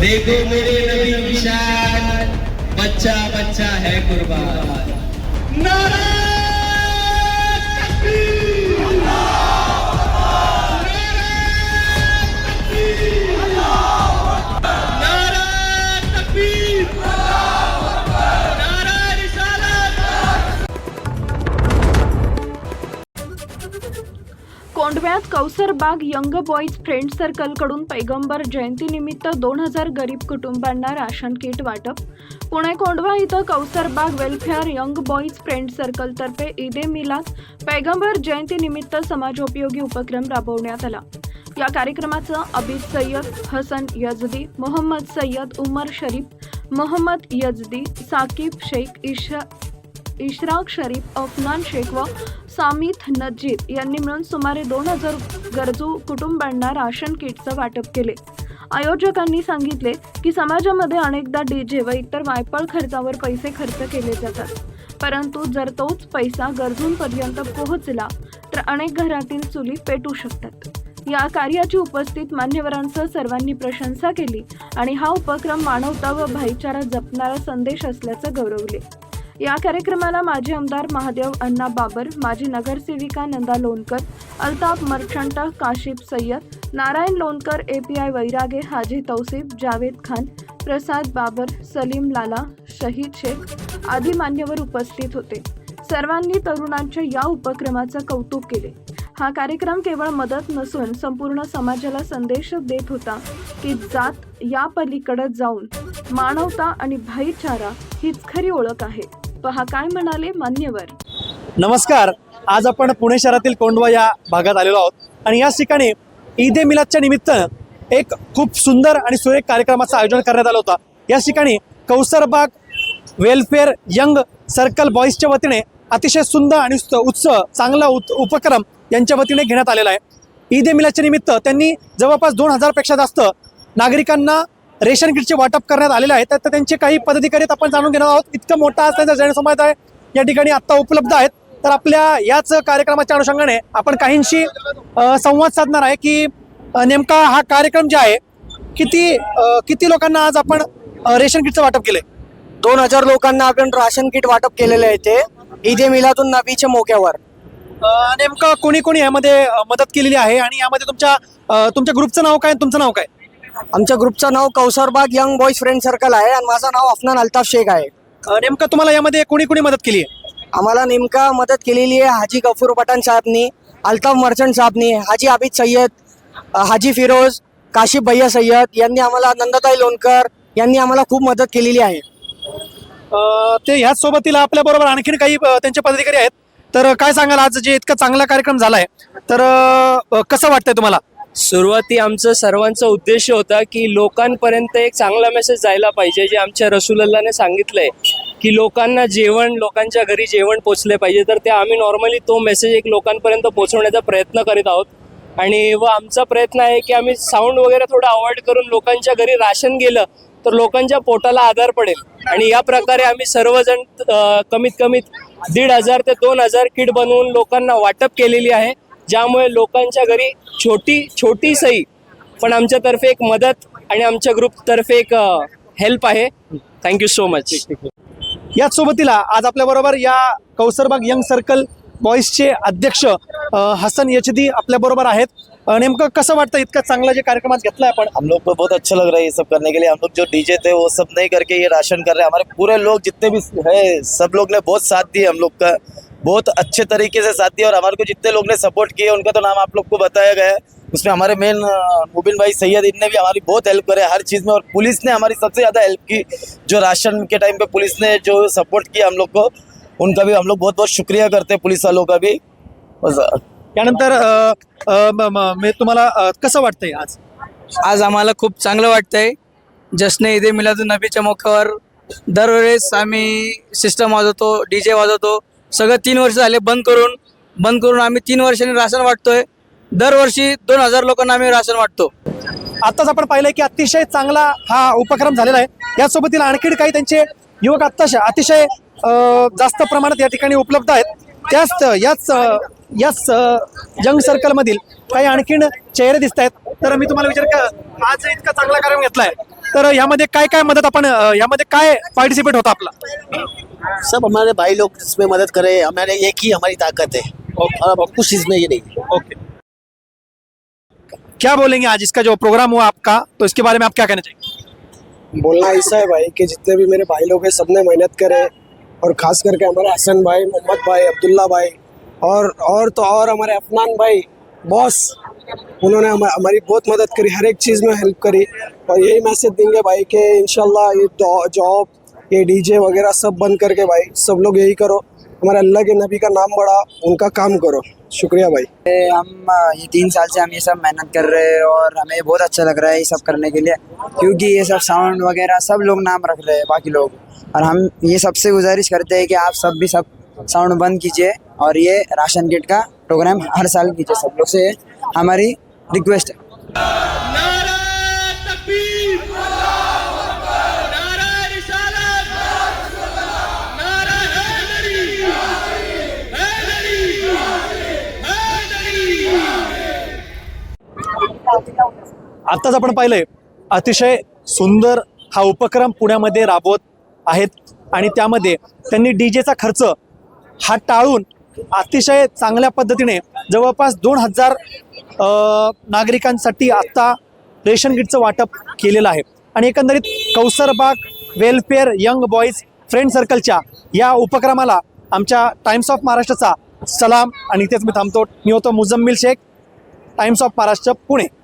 देखो मेरे नबी विशाल बच्चा बच्चा है कुर्बान। नारा कोंडव्यात कौसरबाग यंग बॉईज फ्रेंड सर्कलकडून पैगंबर जयंतीनिमित्त दोन हजार गरीब कुटुंबांना राशन किट वाटप. पुणे कोंडवा इथं Kausarbag welfare young boys friend सर्कलतर्फे Eid e Milad पैगंबर जयंतीनिमित्त समाजोपयोगी उपक्रम राबवण्यात आला. या कार्यक्रमाचं अबिद सय्यद हसन यजदी मोहम्मद सय्यद उमर शरीफ मोहम्मद यजदी साकिब शेख इशा इशराक शरीफ अफनान शेख व सामित नजीद यांनी मिळून सुमारे दोन हजार गरजू कुटुंबांना राशन किटचं वाटप केले. आयोजकांनी सांगितले की समाजामध्ये अनेकदा डीजे व इतर वायपळ खर्चावर पैसे खर्च केले जातात. परंतु जर तोच पैसा गरजूंपर्यंत पोहोचला तर अनेक घरातील चुली पेटू शकतात. या कार्याची उपस्थित मान्यवरांसह सर्वांनी प्रशंसा केली आणि हा उपक्रम मानवता व भाईचारा जपणारा संदेश असल्याचं गौरवले. या कार्यक्रमाला माजी आमदार महादेव अण्णा बाबर माजी नगरसेविका Nanda Lonkar Altaf Merchant Kashif Sayyad Narayan Lonkar A P I Vairage Haji Tausif Javed Khan Prasad Babar Salim Lala Shahid Shaikh आदी मान्यवर उपस्थित होते. सर्वांनी तरुणांच्या या उपक्रमाचं कौतुक केले. हा कार्यक्रम केवळ मदत नसून संपूर्ण समाजाला संदेश देत होता की जात या पलीकडे जाऊन मानवता आणि भाईचारा हीच खरी ओळख आहे. पहा काय म्हणाले मान्यवर? नमस्कार. आज आपण पुणे शहरातील कोंडवा या भागात आलेलो आहोत. आणि याच ठिकाणी ईद ए मिलादच्या निमित्त एक खूप सुंदर आणि सुरेख कार्यक्रमाचं आयोजन करण्यात आलं होतं. याच ठिकाणी कौसरबाग वेलफेअर यंग सर्कल बॉईजच्या वतीने अतिशय सुंदर आणि उत्सव चांगला उत उपक्रम यांच्या वतीने घेण्यात आलेला आहे. ईद ए मिलादच्या निमित्त त्यांनी जवळपास दोन हजारपेक्षा जास्त नागरिकांना रेशन किटचे वाटप करण्यात आलेले आहे तर त्यांचे काही पदाधिकारी आहेत आपण जाणून घेणार आहोत. इतकं मोठा आज त्यांचा जनसमाज आहे. या ठिकाणी आत्ता उपलब्ध आहेत. तर आपल्या याच कार्यक्रमाच्या अनुषंगाने आपण काहींशी संवाद साधणार आहे की नेमका हा कार्यक्रम जे आहे किती किती लोकांना आज आपण रेशन किटचं वाटप केलंय? दोन हजार लोकांना आपण राशन किट वाटप केलेले आहे ते. ईदे मिलादून नबीच्या मोक्यावर. नेमकं कोणी कोणी यामध्ये मदत केलेली आहे? आणि यामध्ये तुमच्या तुमच्या ग्रुपचं नाव काय तुमचं नाव काय? आमच्या ग्रुपचं नाव Kausarbagh young boys friend circle आहे आणि माझं नाव अफनान अल्ताफ शेख आहे. अ, नेमकं तुम्हाला यामध्ये कोणी कोणी मदत केली आहे? आम्हाला नेमका मदत केलेली आहे हाजी गफूर पठाण साहेबनी अल्ताफ मर्चंट साहेबनी हाजी आबिद सय्यद अ, हाजी फिरोज काशिफ भैया सय्यद यांनी आम्हाला नंदताई लोणकर यांनी आम्हाला खूप मदत केलेली आहे. अ, ते ह्याच सोबतीला आपल्या बरोबर आणखीन काही अ, त्यांचे पदाधिकारी आहेत. तर काय सांगाल? आज जे इतका चांगला कार्यक्रम झालाय. तर अ, कसं वाटतंय तुम्हाला? सुरुवाती आमचं सर्वांचा उद्देश होता की लोकांपर्यंत एक चांगला मेसेज जायला पाहिजे जे आमच्या रसूलल्लाने सांगितलंय की लोकांना जेवण लोकांच्या घरी जेवण पोचले पाहिजे. तर ते आम्ही नॉर्मली तो मेसेज एक लोकांपर्यंत पोहोचवण्याचा प्रयत्न करीत आहोत. आणि व आमचा प्रयत्न आहे की आम्ही साऊंड वगैरे थोडं अवॉइड करून लोकांच्या घरी राशन गेलं तर लोकांच्या पोटाला आधार पडेल. आणि या प्रकारे आम्ही सर्वजण कमीत कमीत दीड हजार ते दोन हजार किट बनवून लोकांना वाटप केलेली आहे. ज्यामुळे लोकांच्या घरी छोटी छोटी सही पण आमच्यातर्फे एक मदत आणि आमच्या ग्रुपतर्फे एक हेल्प आहे. थँक्यू सो मच याच सोबतीला आज आपल्या बरोबर या कौसरबाग यंग सर्कल बॉईजचे अध्यक्ष हसन यचदी आपल्या बरोबर आहेत. नेमकं कसं वाटतं इतका चांगला जे कार्यक्रमात घेतलाय आपण? हम लोग को बहुत अच्छा लग रहा है ये सब करने के लिए। हम लोग जो डीजे थे वो सब नहीं करके ये राशन कर रहे हैं। हमारे पूरे लोग जितने भी है सब लोग ने बहुत साथ दिए हम लोग का। बहुत अच्छे तरीके से साथ दिया और हमारे को जितने लोग ने सपोर्ट किए उनका तो नाम आप लोग को बताया गया है। उसमें हमारे मेन मुबिन भाई सैयद इनने भी हमारी बहुत हेल्प करे हर चीज़ में और पुलिस ने हमारी सबसे ज़्यादा हेल्प की। जो राशन के टाइम पे पुलिस ने जो सपोर्ट किया हम लोग को उनका भी हम लोग बहुत बहुत शुक्रिया करते हैं पुलिस वालों का भी। त्यानंतर म- तुम्हाला अ, कसं वाटतंय आज? आज आम्हाला खूप चांगलं वाटतंय. जश्न ईद मिलादून नबीच्या मोक्यावर दरवेळेस आम्ही सिस्टम वाजवतो डी जे वाजवतो. सगळं तीन वर्ष झाले बंद करून बंद करून आम्ही तीन वर्षांनी राशन वाटतोय. दरवर्षी दोन हजार लोकांना आम्ही राशन वाटतो. आत्ताच आपण पाहिलंय की अतिशय चांगला हा उपक्रम झालेला आहे. यासोबतीला आणखी काही त्यांचे युवक अत्ताशा अतिशय जास्त प्रमाणात या ठिकाणी उपलब्ध आहेत. त्याच याच याच यंग सर्कलमधील काही आणखीन चेहरे दिसत आहेत तर मी तुम्हाला विचार का आज इतका चांगला कार्यक्रम घेतलाय. तर यामध्ये काय काय मदत आपण अं, यामध्ये काय पार्टिसिपेट होता आपला? सब हमारे भाई लोग इसमें मदद करे हमारे एक ही हमारी ताकत है। और अब कुछ इसमें ये नहीं। ओके क्या बोलेंगे आज इसका जो प्रोग्राम हुआ आपका तो इसके बारे में आप क्या कहना चाहेंगे? बोलना ऐसा है भाई कि जितने भी मेरे भाई लोग हैं सबने मेहनत करे और खास करके हमारे हसन भाई मोहम्मद भाई अब्दुल्ला भाई और और तो और हमारे अफनान भाई बॉस उन्होंने हम, हमारी बहुत मदद करी हर एक चीज़ में हेल्प करी। और यही मैसेज देंगे भाई कि इंशाल्लाह ये जॉब ये डीजे वगैरह सब बंद करके भाई सब लोग यही करो। हमारे अल्लाह के नबी का नाम बढ़ा उनका काम करो। शुक्रिया भाई। हम ये तीन साल से हम ये सब मेहनत कर रहे हैं और हमें बहुत अच्छा लग रहा है ये सब करने के लिए क्योंकि ये सब साउंड वगैरह सब लोग नाम रख रहे हैं बाकी लोग। और हम ये सबसे गुजारिश करते हैं कि आप सब भी सब साउंड बंद कीजिए और ये राशन किट का प्रोग्राम हर साल कीजिए सब लोग से हमारी रिक्वेस्ट है। आत्ताच आपण पाहिलंय अतिशय सुंदर हा उपक्रम पुण्यामध्ये राबवत आहेत आणि त्यामध्ये त्यांनी डीजेचा खर्च हा टाळून अतिशय चांगल्या पद्धतीने जवळपास दोन हजार नागरिकांसाठी आत्ता रेशन किटचं वाटप केलेलं आहे. आणि एकंदरीत Kausarbagh welfare young boys friend सर्कलच्या या उपक्रमाला आमच्या टाइम्स ऑफ महाराष्ट्राचा सलाम. आणि इथेच मी थांबतो. मी होतो मुजम्मिल शेख टाइम्स ऑफ महाराष्ट्र पुणे.